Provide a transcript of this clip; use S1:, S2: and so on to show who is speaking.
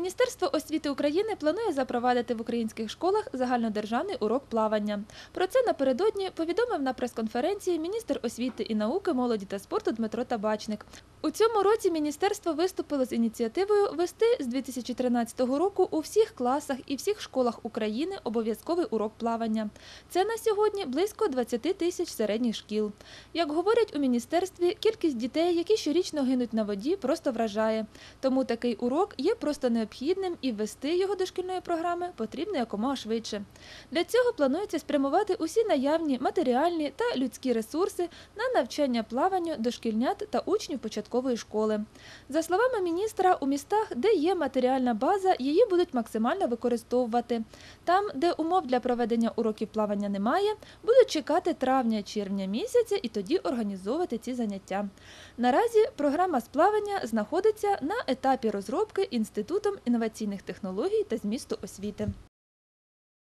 S1: Міністерство освіти України планує запровадити в українських школах загальнодержавний урок плавання. Про це напередодні повідомив на прес-конференції міністр освіти і науки, молоді та спорту Дмитро Табачник. У цьому році міністерство виступило з ініціативою вести з 2013 року у всіх класах і всіх школах України обов'язковий урок плавання. Це на сьогодні близько 20 тисяч середніх шкіл. Як говорять у міністерстві, кількість дітей, які щорічно гинуть на воді, просто вражає. Тому такий урок є просто необхідним і ввести його до шкільної програми потрібно якомога швидше. Для цього планується спрямувати усі наявні матеріальні та людські ресурси на навчання плаванню дошкільнят та учнів початкової школи. За словами міністра, у містах, де є матеріальна база, її будуть максимально використовувати. Там, де умов для проведення уроків плавання немає, будуть чекати травня-червня місяця і тоді організовувати ці заняття. Наразі програма з плавання знаходиться на етапі розробки Інститутом інноваційних технологій та змісту освіти.